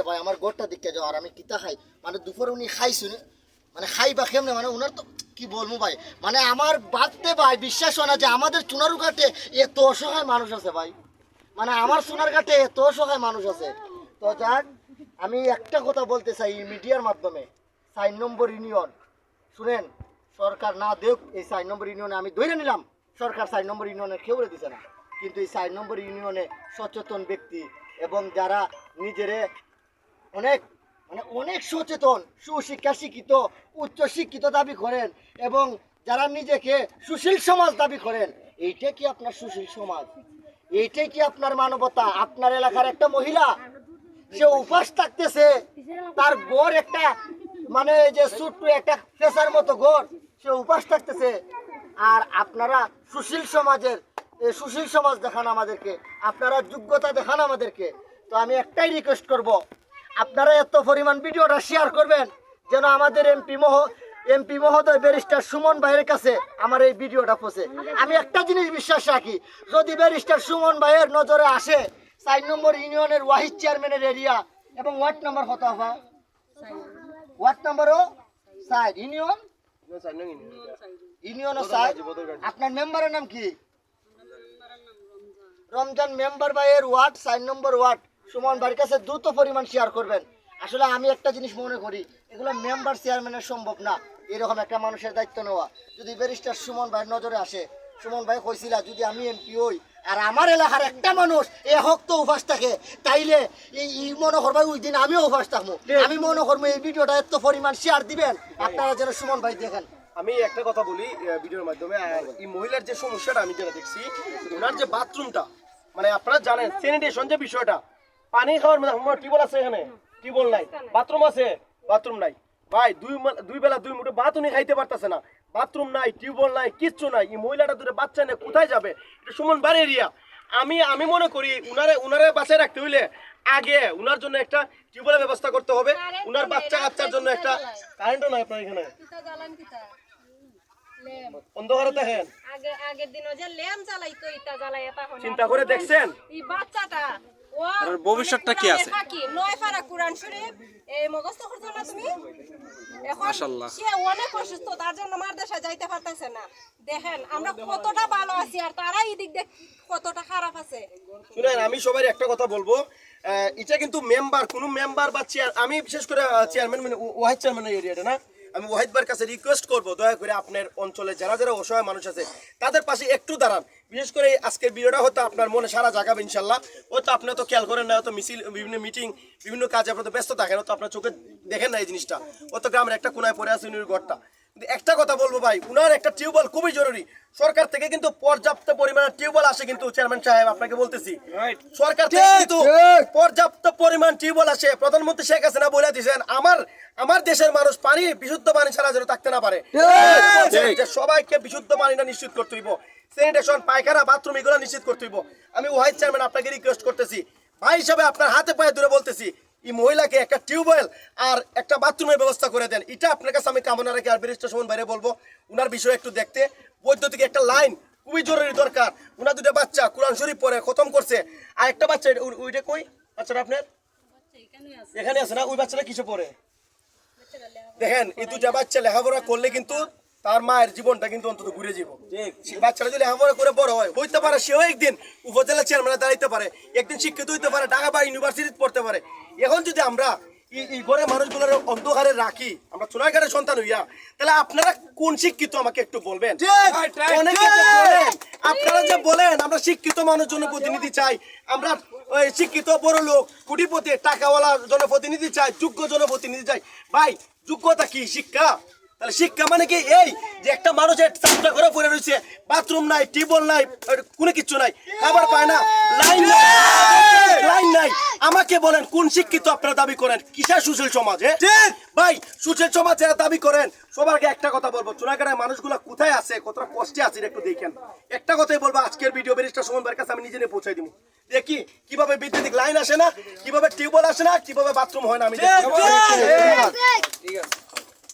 ভাই, আমার গোটটা দিকে যাও, আর আমি কিতা খাই। মানে দুপুরে উনি খাইছুন মানে খাই বা কেমনে? মানে উনার তো কি বলব ভাই? মানে আমার বাদতে ভাই বিশ্বাস হয় না যে আমাদের চুনারু ঘাটে এত অসহায় মানুষ আছে ভাই। মানে আমার সোনার ঘাটে এত অসহায় মানুষ আছে। তো যাক, আমি একটা কথা বলতে চাই মিডিয়ার মাধ্যমে। সাইন নম্বর ইউনিয়ন। শুনেন, সরকার না দেখ এই সাইন নম্বর ইউনিয়নে আমি ধরে নিলাম। সরকার সাইন নম্বর ইউনিয়নে খেউরে দিছে না। কিন্তু এই সাইন নম্বর ইউনিয়নে সচেতন ব্যক্তি এবং যারা নিজেরে অনেক মানে অনেক সচেতন সুশিক্ষা শিক্ষিত উচ্চ শিক্ষিত দাবি করেন এবং যারা নিজেকে সুশীল সমাজ দাবি করেন, এইটা কি আপনার সুশীল সমাজ? এইটাই কি আপনার মানবতা? আপনার এলাকার একটা মহিলা, সে উপাস থাকতেছে, তার গড় একটা মানে যে ছোট্ট একটা পেশার মতো গড়, সে উপাস থাকতেছে। আর আপনারা সুশীল সমাজের সুশীল সমাজ দেখান আমাদেরকে, আপনারা যোগ্যতা দেখান আমাদেরকে। তো আমি একটাই রিকোয়েস্ট করব আপনারা এত পরিমাণ ভিডিওটা শেয়ার করবেন, যেন আমাদের এমপি মহ এমপি মহোদয় ব্যারিস্টার সুমন ভাইয়ের কাছে আমার এই ভিডিওটা পৌঁছে। আমি একটা জিনিস বিশ্বাস রাখি, যদি ব্যারিস্টার সুমন ভাইয়ের নজরে আসে, চার নম্বর ইউনিয়নের ওয়াহিদ চেয়ারম্যানের এরিয়া এবং ওয়ার্ড নম্বর কত হবা ওয়ার্ড নাম্বারও সাইড ইউনিয়ন? ইউনিয়নও সাইড আপনার মেম্বারের নাম কি? রমজান মেম্বার ভাইয়ের ওয়ার্ড, চার নম্বর ওয়ার্ড। সুমন ভাইয়ের কাছে দ্রুত পরিমাণ শেয়ার করবেন। আসলে আমি একটা জিনিস মনে করি এগুলো মেম্বার চেয়ারম্যানের সম্ভব না এরকম একটা মানুষের দায়িত্ব নেওয়া। যদি ব্যারিস্টার সুমন ভাইয়ের নজরে আসে সুমন ভাই কইছিল যদি আমি এমপি হই আর আমার এলাকার একটা মানুষ এ হক তো উপাস থাকে তাইলে এই মনে করব ওই দিন আমিও উপাস থাকব। আমি মনে করব এই ভিডিওটা এত পরিমাণ শেয়ার দিবেন আপনারা যেন সুমন ভাই দেখেন। আমি একটা কথা বলি ভিডিওর মাধ্যমে এই মহিলার যে সমস্যাটা আমি যেটা দেখছি ওনার যে বাথরুমটা মানে আপনারা জানেন স্যানিটেশন যে বিষয়টা পানি খাওয়ার মানে আমার টিউবওয়েল আছে এখানে। টিউবওয়েল নাই। বাথরুম আছে। বাথরুম নাই। ভাই দুই দুই বেলা দুই মুঠো ভাত উনি খাইতে পারতেছে না। বাথরুম নাই টিউবওয়েল নাই কিচ্ছু নাই। এই মহিলাটা দূরে বাচ্চা নেই কোথায় যাবে? এটা সুমন বাড়ি এরিয়া। আমি আমি মনে করি উনারে উনারে বাঁচায় রাখতে হইলে আগে উনার জন্য একটা টিউবওয়েলের ব্যবস্থা করতে হবে। উনার বাচ্চা কাচ্চার জন্য একটা কারেন্টও নাই আপনার এখানে। অন্ধকারে দেখেন। আগে আগের যে জ্বালাইতো ইটা চিন্তা করে দেখছেন? এই বাচ্চাটা আর ভবিষ্যৎটা কি আছে? তার জন্য যাইতে পারতেছে না দেখেন আমরা কতটা ভালো আছি আর এই দিক দিয়ে কতটা খারাপ আছে আমি সবাই একটা কথা বলব। এটা কিন্তু মেম্বার কোন মেম্বার বা চেয়ার আমি বিশেষ করে চেয়ারম্যান মানে ও- ওয়াহিদ চেয়ারম্যান এরিয়াটা না? আমি ওয়াহিদ বার কাছে রিকোয়েস্ট করব, দয়া করে আপনার অঞ্চলে যারা যারা অসহায় মানুষ আছে, তাদের পাশে একটু দাঁড়ান। বিশেষ করে আজকের ভিডিওটা হয়তো আপনার মনে সারা জাগাবে ইনশাল্লাহ। হয়তো আপনি তো খেয়াল করেন না, হয়তো মিছিল, বিভিন্ন মিটিং বিভিন্ন কাজে আপনার তো ব্যস্ত থাকেন, হয়তো আপনার চোখে দেখেন না এই জিনিসটা। অত গ্রামের একটা কোনায় পড়ে আছে উনির ঘরটা। একটা কথা বলব ভাই, উনার একটা টিউবওয়েল খুবই জরুরি। সরকার থেকে কিন্তু পর্যাপ্ত পরিমাণে আসে কিন্তু চেয়ারম্যান সাহেব আপনাকে বলতেছি। সরকার কিন্তু পর্যাপ্ত পরিমাণ টিউবওয়েল আসে। প্রধানমন্ত্রী শেখ হাসিনা বলে দিয়েছেন আমার আমার দেশের মানুষ পানি বিশুদ্ধ পানি ছাড়া যেন থাকতে না পারে। যে সবাইকে বিশুদ্ধ পানিটা নিশ্চিত করতে হইব। স্যানিটেশন পায়খানা বাথরুম এগুলো নিশ্চিত করতে হইব। আমি ওয়াইড চেয়ারম্যান আপনাকে রিকোয়েস্ট করতেছি। ভাই হিসাবে আপনার হাতে পায়ে দূরে বলতেছি এই মহিলাকে একটা টিউবওয়েল আর একটা বাথরুমের ব্যবস্থা করে দেন। এটা আপনার কাছে আমি কামনা রাখি আর ব্যারিস্টার সুমন বাইরে বলব। উনার বিষয়ে একটু দেখতে। বৈদ্যুতিক একটা লাইন খুবই জরুরি দরকার। উনার দুটো বাচ্চা কোরআন শরীফ পড়ে খতম করছে। আর একটা বাচ্চা ওই- ওইটা কই? বাচ্চাটা আপনার? এখানে আছে না? ওই বাচ্চাটা কিসে পড়ে? দেখেন এই দুটা বাচ্চা লেখাপড়া করলে কিন্তু তার মায়ের জীবনটা কিন্তু অন্তত ঘুরে যাব। সে বাচ্চাটা যদি লেখাপড়া করে বড় হয় হইতে পারে সেও একদিন উপজেলা চেয়ারম্যানে দাঁড়াইতে পারে একদিন শিক্ষিত হইতে পারে ঢাকা বা ইউনিভার্সিটিতে পড়তে পারে। এখন যদি আমরা এই- ঘরে মানুষগুলোর অন্ধকারে রাখি। আমরা চুনাঘাটের সন্তান হইয়া। তাহলে আপনারা কোন শিক্ষিত আমাকে একটু বলবেন? অনেকে আপনারা যে বলেন আমরা শিক্ষিত মানুষ জনপ্রতিনিধি চাই আমরা শিক্ষিত বড় লোক কোটিপতি টাকাওয়ালা জনপ্রতিনিধি চাই যোগ্য জনপ্রতিনিধি চাই। ভাই যোগ্যতা কি? শিক্ষা? তাহলে শিক্ষা মানে কি? এই যে একটা মানুষের চাপটা করে পড়ে রয়েছে বাথরুম নাই টিউবওয়েল নাই কোনো কিছু নাই খাবার পায় না লাইন আমাকে বলেন কোন শিক্ষিত আপনারা দাবি করেন? কিসের সুশীল সমাজ? ভাই সুশীল সমাজ যারা দাবি করেন সবার আগে একটা কথা বলব। চুনাগাড়ায় মানুষগুলো কোথায় আছে? কতটা কষ্টে আছে? একটু দেখেন। একটা কথাই বলব আজকের ভিডিও বেরিস্টার সুমন ভাইয়ের কাছে আমি নিজে নিয়ে পৌঁছাই দিব। দেখি কীভাবে বিদ্যুতিক লাইন আসে না কীভাবে টিউবওয়েল আসে না কীভাবে বাথরুম হয় না আমি দেখি। ঠিক আছে।